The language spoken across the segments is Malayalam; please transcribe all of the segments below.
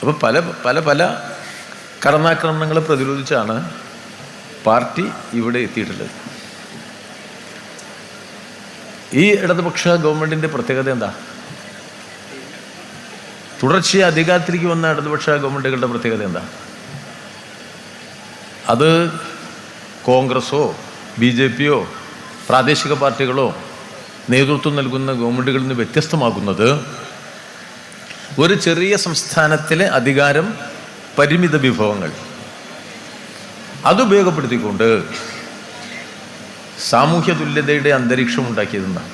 അപ്പോൾ പല പല പല കടന്നാക്രമണങ്ങളെ പ്രതിരോധിച്ചാണ് പാർട്ടി ഇവിടെ എത്തിയിട്ടുള്ളത്. ഈ ഇടതുപക്ഷ ഗവൺമെന്റിന്റെ പ്രത്യേകത എന്താ? തുടർച്ചയായി അധികാരത്തിലേക്ക് വന്ന ഇടതുപക്ഷ ഗവൺമെന്റുകളുടെ പ്രത്യേകത എന്താ? അത് കോൺഗ്രസോ ബി ജെ പിയോ പ്രാദേശിക പാർട്ടികളോ നേതൃത്വം നൽകുന്ന ഗവൺമെന്റുകളിൽ നിന്ന് വ്യത്യസ്തമാകുന്നത് ഒരു ചെറിയ സംസ്ഥാനത്തിലെ അധികാരം പരിമിത വിഭവങ്ങൾ. അത് ഉപയോഗപ്പെടുത്തിക്കൊണ്ട് സാമൂഹ്യ തുല്യതയുടെ അന്തരീക്ഷം ഉണ്ടാക്കിയതെന്നാണ്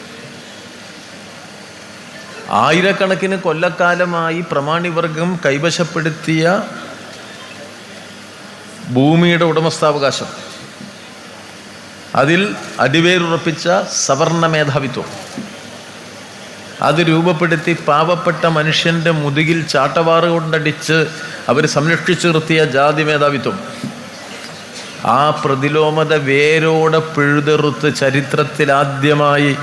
ആയിരക്കണക്കിന് കൊല്ലക്കാലമായി പ്രമാണിവർഗം കൈവശപ്പെടുത്തിയ ഭൂമിയുടെ ഉടമസ്ഥാവകാശം. അതിൽ അടിവേരുറപ്പിച്ച സവർണ മേധാവിത്വം. അത് രൂപപ്പെടുത്തി പാവപ്പെട്ട മനുഷ്യന്റെ മുതുകിൽ ചാട്ടവാറ് കൊണ്ടടിച്ച് അവർ സംരക്ഷിച്ചു നിർത്തിയ ജാതി മേധാവിത്വം. ആ പ്രതിലോമത വേരോടെ പിഴുതെറുത്ത് ചരിത്രത്തിൽ ആദ്യമായി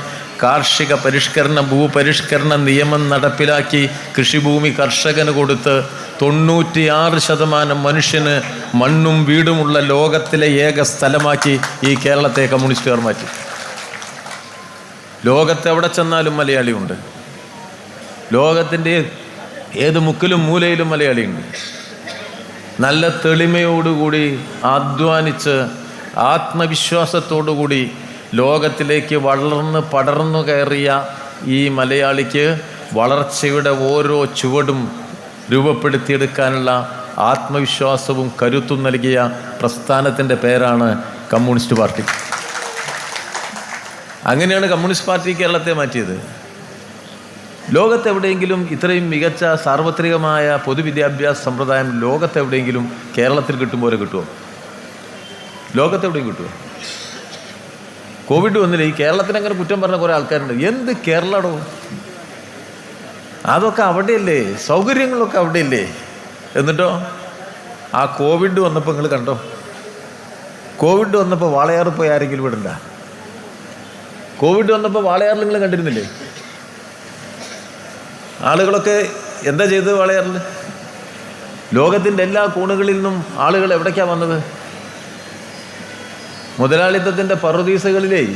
കാർഷിക പരിഷ്കരണ ഭൂപരിഷ്കരണ നിയമം നടപ്പിലാക്കി കൃഷിഭൂമി കർഷകന് കൊടുത്ത് തൊണ്ണൂറ്റിയാറ് ശതമാനം മനുഷ്യന് മണ്ണും വീടുമുള്ള ലോകത്തിലെ ഏക സ്ഥലമാക്കി ഈ കേരളത്തെ കമ്മ്യൂണിസ്റ്റുകാർ മാറ്റി. ലോകത്ത് എവിടെ ചെന്നാലും മലയാളിയുണ്ട്. ലോകത്തിന്റെ ഏത് മുക്കിലും മൂലയിലും മലയാളിയുണ്ട്. നല്ല തെളിമയോടുകൂടി അധ്വാനിച്ച് ആത്മവിശ്വാസത്തോടുകൂടി ലോകത്തിലേക്ക് വളർന്ന് പടർന്നു കയറിയ ഈ മലയാളിക്ക് വളർച്ചയുടെ ഓരോ ചുവടും രൂപപ്പെടുത്തിയെടുക്കാനുള്ള ആത്മവിശ്വാസവും കരുത്തും നൽകിയ പ്രസ്ഥാനത്തിന്റെ പേരാണ് കമ്മ്യൂണിസ്റ്റ് പാർട്ടി. അങ്ങനെയാണ് കമ്മ്യൂണിസ്റ്റ് പാർട്ടി കേരളത്തെ മാറ്റിയത്. ലോകത്തെവിടെയെങ്കിലും ഇത്രയും മികച്ച സാർവത്രികമായ പൊതുവിദ്യാഭ്യാസ സമ്പ്രദായം ലോകത്തെവിടെയെങ്കിലും കേരളത്തിൽ കിട്ടും പോലെ കിട്ടുമോ ലോകത്തെവിടെയും കിട്ടുമോ കോവിഡ് വന്നില്ല ഈ കേരളത്തിന് അങ്ങനെ കുറ്റം പറഞ്ഞ കുറേ ആൾക്കാരുണ്ട്. എന്ത് കേരളടോ? അതൊക്കെ അവിടെയല്ലേ? സൗകര്യങ്ങളൊക്കെ അവിടെയല്ലേ? എന്നിട്ടോ? ആ കോവിഡ് വന്നപ്പോൾ നിങ്ങൾ കണ്ടോ? കോവിഡ് വന്നപ്പോൾ വാളയാറ് പോയി ആരെങ്കിലും വിടണ്ട. കോവിഡ് വന്നപ്പോൾ വാളയാറിൽ നിങ്ങൾ കണ്ടിരുന്നില്ലേ? ആളുകളൊക്കെ എന്താ ചെയ്തത് വാളയാറിൽ? ലോകത്തിന്റെ എല്ലാ കോണുകളിൽ നിന്നും ആളുകൾ എവിടേക്കാണ് വന്നത്? മുതലാളിത്തത്തിന്റെ പറുദീസകളിലേ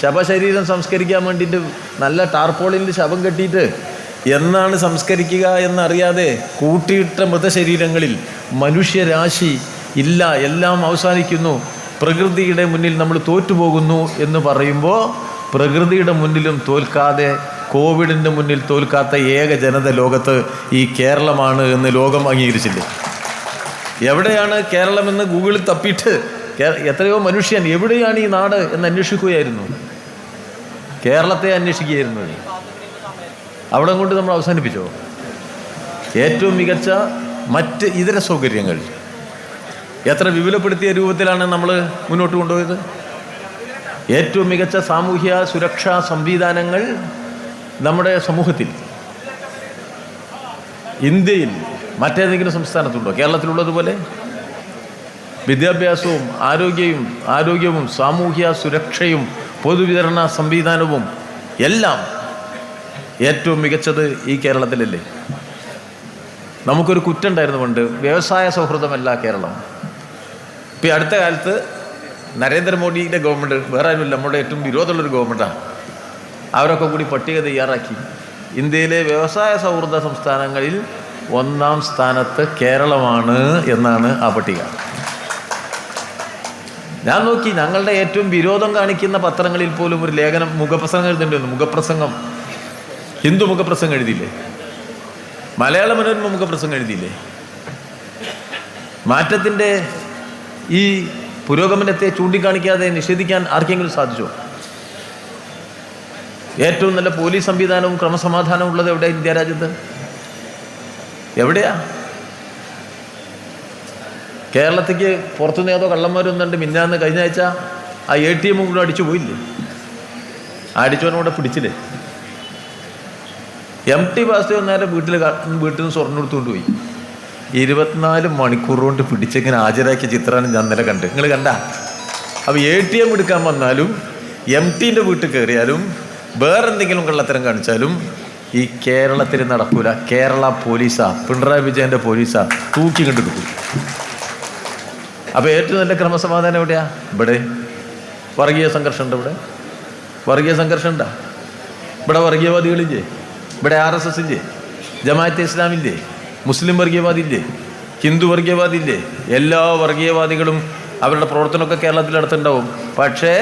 ശവശരീരം സംസ്കരിക്കാൻ വേണ്ടിയിട്ട് നല്ല ടാർപോളിന്റെ ശവം കെട്ടിയിട്ട് എന്നാണ് സംസ്കരിക്കുക എന്നറിയാതെ കൂട്ടിയിട്ട മൃതശരീരങ്ങളിൽ മനുഷ്യരാശി ഇല്ല എല്ലാം അവസാനിക്കുന്നു. പ്രകൃതിയുടെ മുന്നിൽ നമ്മൾ തോറ്റുപോകുന്നു എന്ന് പറയുമ്പോൾ പ്രകൃതിയുടെ മുന്നിലും തോൽക്കാതെ കോവിഡിന്റെ മുന്നിൽ തോൽക്കാത്ത ഏക ജനത ലോകത്ത് ഈ കേരളമാണ് എന്ന് ലോകം അംഗീകരിച്ചില്ലേ? എവിടെയാണ് കേരളമെന്ന് ഗൂഗിളിൽ തപ്പിയിട്ട് എത്രയോ മനുഷ്യൻ എവിടെയാണ് ഈ നാട് എന്ന് അന്വേഷിക്കുകയായിരുന്നു. കേരളത്തെ അന്വേഷിക്കുകയായിരുന്നു അവിടെ കൊണ്ട് നമ്മൾ അവസാനിപ്പിച്ചോ? ഏറ്റവും മികച്ച മറ്റ് ഇതര സൗകര്യങ്ങൾ. എത്ര വിപുലപ്പെടുത്തിയ രൂപത്തിലാണ് നമ്മൾ മുന്നോട്ട് കൊണ്ടുപോയത്? ഏറ്റവും മികച്ച സാമൂഹ്യ സുരക്ഷാ സംവിധാനങ്ങൾ നമ്മുടെ സമൂഹത്തിൽ. ഇന്ത്യയിൽ മറ്റേതെങ്കിലും സംസ്ഥാനത്തുണ്ടോ? കേരളത്തിലുള്ളതുപോലെ വിദ്യാഭ്യാസവും ആരോഗ്യവും ആരോഗ്യവും സാമൂഹ്യ സുരക്ഷയും പൊതുവിതരണ സംവിധാനവും എല്ലാം ഏറ്റവും മികച്ചത് ഈ കേരളത്തിലല്ലേ? നമുക്കൊരു കുറ്റുണ്ടായിരുന്നു പണ്ട് വ്യവസായ സൗഹൃദമല്ല കേരളം. ഇപ്പം അടുത്ത കാലത്ത് നരേന്ദ്രമോദിയുടെ ഗവൺമെന്റ് വേറെ ആരുമില്ല നമ്മുടെ ഏറ്റവും വിരോധമുള്ളൊരു ഗവൺമെന്റാണ് അവരൊക്കെ കൂടി പട്ടിക തയ്യാറാക്കി. ഇന്ത്യയിലെ വ്യവസായ സൗഹൃദ സംസ്ഥാനങ്ങളിൽ ഒന്നാം സ്ഥാനത്ത് കേരളമാണ് എന്നാണ് ആ പട്ടിക. ഞാൻ നോക്കി ഞങ്ങളുടെ ഏറ്റവും വിരോധം കാണിക്കുന്ന പത്രങ്ങളിൽ പോലും ഒരു ലേഖനം മുഖപ്രസംഗം എഴുതേണ്ടി മുഖപ്രസംഗം. ഹിന്ദു മുഖപ്രസംഗം എഴുതിയില്ലേ? മലയാള മനോരമ മുഖപ്രസംഗം എഴുതിയില്ലേ? മാറ്റത്തിന്റെ ഈ പുരോഗമനത്തെ ചൂണ്ടിക്കാണിക്കാതെ നിഷേധിക്കാൻ ആർക്കെങ്കിലും സാധിച്ചോ? ഏറ്റവും നല്ല പോലീസ് സംവിധാനവും ക്രമസമാധാനവും ഉള്ളത് എവിടെ ഇന്ത്യ രാജ്യത്ത്? എവിടെയാ? കേരളത്തേക്ക് പുറത്തുനിന്ന് ഏതോ കള്ളന്മാരൊന്നുണ്ട് മിന്നാന്ന് കഴിഞ്ഞ ആഴ്ച ആ എ ടി എം കൂടെ അടിച്ചു പോയില്ലേ? അടിച്ചവനോടെ പിടിച്ചില്ലേ? എം ടി വാസുദേവൻ നേരെ വീട്ടിൽ വീട്ടിൽ നിന്ന് സ്വർണം എടുത്തുകൊണ്ട് പോയി. ഇരുപത്തിനാല് മണിക്കൂർ കൊണ്ട് പിടിച്ചിങ്ങനെ ഹാജരാക്കിയ ചിത്രമാണ് ഞാൻ ഇന്നലെ കണ്ട്. നിങ്ങൾ കണ്ട? അപ്പോൾ എ ടി എം എടുക്കാൻ വന്നാലും എം ടീന്റെ വീട്ടിൽ കയറിയാലും വേറെന്തെങ്കിലും കള്ളത്തരം കാണിച്ചാലും ഈ കേരളത്തിൽ നടക്കൂല. കേരള പോലീസാ പിണറായി വിജയന്റെ പോലീസാ തൂക്കി കണ്ടെടുക്കും അപ്പോൾ ഏറ്റവും നല്ല ക്രമസമാധാനം എവിടെയാ? ഇവിടെ. വർഗീയ സംഘർഷം ഉണ്ട് ഇവിടെ? വർഗീയ സംഘർഷം ഉണ്ടാ? ഇവിടെ വർഗീയവാദികളില്ലേ? ഇവിടെ ആർ എസ് എസ് ഇല്ലേ ജമാഅത്തെ ഇസ്ലാമില്ലേ? മുസ്ലിം വർഗീയവാദില്ലേ ഹിന്ദു വർഗീയവാദില്ലേ എല്ലാ വർഗീയവാദികളും അവരുടെ പ്രവർത്തനമൊക്കെ കേരളത്തിൽ നടത്തുന്നുണ്ടാവും. പക്ഷേ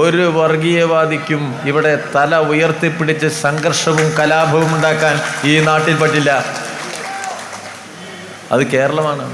ഒരു വർഗീയവാദിക്കും ഇവിടെ തല ഉയർത്തിപ്പിടിച്ച് സംഘർഷവും കലാപവും ഉണ്ടാക്കാൻ ഈ നാട്ടിൽ പറ്റില്ല. അത് കേരളമാണ്.